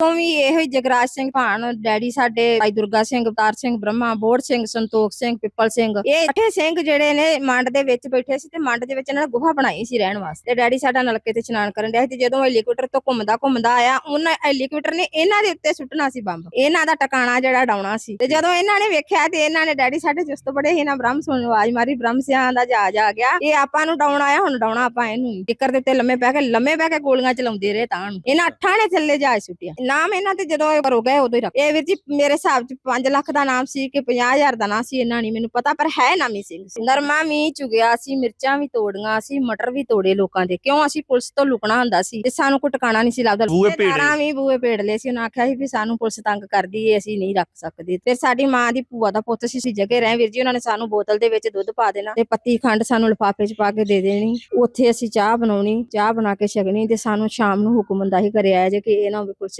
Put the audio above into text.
ਤੋਂ ਵੀ ਇਹੋ ਹੀ ਜਗਰਾਜ ਸਿੰਘ ਭਾਣ, ਡੈਡੀ ਸਾਡੇ ਭਾਈ ਦੁਰਗਾ ਸਿੰਘ, ਅਵਤਾਰ ਸਿੰਘ, ਬ੍ਰਹਮਾ, ਬੋੜ ਸਿੰਘ, ਸੰਤੋਖ ਸਿੰਘ, ਪਿੱਪਲ ਸਿੰਘ, ਇਹ ਅੱਠੇ ਸਿੰਘ ਜਿਹੜੇ ਨੇ ਮੰਡ ਦੇ ਵਿੱਚ ਬੈਠੇ ਸੀ ਤੇ ਮੰਡ ਦੇ ਵਿੱਚ ਇਹਨਾਂ ਨੇ ਗੁਫਾ ਬਣਾਈ ਸੀ ਰਹਿਣ ਵਾਸਤੇ ਡੈਡੀ ਸਾਡਾ ਨਲਕੇ ਤੇ ਇਸ਼ਨਾਨ ਕਰਨ ਡਿਆ ਸੀ ਤੇ ਜਦੋਂ ਹੈਲੀਕਾਪਟਰ ਤੋਂ ਘੁੰਮਦਾ ਘੁੰਮਦਾ ਆਇਆ, ਉਹਨਾਂ ਹੈਲੀਕਾਪਟਰ ਨੇ ਇਹਨਾਂ ਦੇ ਉੱਤੇ ਸੁੱਟਣਾ ਸੀ ਬੰਬ, ਇਹਨਾਂ ਦਾ ਟਿਕਾਣਾ ਜਿਹੜਾ ਡਾਉਣਾ ਸੀ ਤੇ ਜਦੋਂ ਇਹਨਾਂ ਨੇ ਵੇਖਿਆ ਤੇ ਇਹਨਾਂ ਨੇ ਡੈਡੀ ਸਾਡੇ ਚੁਸਤ ਬੜੇ ਇਹਨਾਂ ਬ੍ਰਹਮ ਸੁਣ ਆਵਾਜ਼ ਮਾਰੀ, ਬ੍ਰਹਮ ਸਿਆਂ ਦਾ ਜਹਾਜ਼ ਆ ਗਿਆ, ਇਹ ਆਪਾਂ ਨੂੰ ਡਾਉਣ ਆਇਆ, ਹੁਣ ਡਾਉਣਾ ਆਪਾਂ ਇਹਨੂੰ ਹੀ। ਟਿੱਕਰ ਦੇ ਉੱਤੇ ਲੰਮੇ ਪੈ ਕੇ, ਲੰਮੇ ਪੈ ਕੇ ਗੋਲੀਆਂ ਚਲਾਉਂਦੇ ਰਹੇ ਤਾਂ ਇਹਨਾਂ ਅੱਠਾਂ ਨੇ ਥੱਲੇ ਜਹਾਜ਼ ਸੁੱਟਿਆ ਨਾਮ ਇਹਨਾਂ ਤੇ ਜਦੋਂ ਇਹ ਹੋ ਗਏ ਉਦੋਂ ਹੀ ਰੱਖ ਇਹ ਵੀਰ ਜੀ ਮੇਰੇ ਹਿਸਾਬ ਚ 5 ਲੱਖ ਦਾ ਨਾਮ ਸੀ ਕਿ 50000 ਦਾ ਨਾਮ ਸੀ ਇਹਨਾਂ ਨਹੀਂ ਮੈਨੂੰ ਪਤਾ ਪਰ ਹੈ ਨਾਮੀ ਸਿੰਘ ਸੀ। ਨਰਮਾ ਵੀ ਚੁਗਿਆ ਸੀ ਮਿਰਚਾਂ ਵੀ ਤੋੜੀਆਂ ਸੀ ਮਟਰ ਵੀ ਤੋੜੇ ਲੋਕਾਂ ਦੇ। ਕਿਉਂ ਅਸੀਂ ਪੁਲਿਸ ਤੋਂ ਲੁਕਣਾ ਹੁੰਦਾ ਸੀ ਤੇ ਸਾਨੂੰ ਕੋਈ ਟਿਕਾਣਾ ਨਹੀਂ ਸੀ ਲੱਭਦਾ ਬੂਹੇ ਭੇੜੇ। ਵੀ ਬੂਹੇ ਭੇੜ ਲਏ ਸੀ। ਉਹਨਾਂ ਆਖਿਆ ਸੀ ਵੀ ਸਾਨੂੰ ਪੁਲਿਸ ਤੰਗ ਕਰਦੀ ਏ ਅਸੀਂ ਨਹੀਂ ਰੱਖ ਸਕਦੇ। ਫਿਰ ਸਾਡੀ ਮਾਂ ਦੀ ਭੂਆ ਦਾ ਪੁੱਤ ਸੀ ਸੀ ਜਗੇ ਰਹੇ ਵੀਰ ਜੀ ਉਹਨਾਂ ਨੇ ਸਾਨੂੰ ਬੋਤਲ ਦੇ ਵਿੱਚ ਦੁੱਧ ਪਾ ਦੇਣਾ ਤੇ ਪੱਤੀ ਖੰਡ ਸਾਨੂੰ ਲਿਫਾਫੇ 'ਚ ਪਾ ਕੇ ਦੇ ਦੇਣੀ। ਉੱਥੇ ਅਸੀਂ ਚਾਹ ਬਣਾਉਣੀ ਚਾਹ ਬਣਾ ਕੇ ਛਕਣੀ ਤੇ ਸਾਨੂੰ ਸ਼ਾਮ ਨੂੰ ਹੁਕਮ ਹੁੰਦਾ ਸੀ ਘਰੇ ਆਇਆ ਜੇ ਕਿ ਇਹ ਨਾ ਹੋਵੇ ਪੁਲਿਸ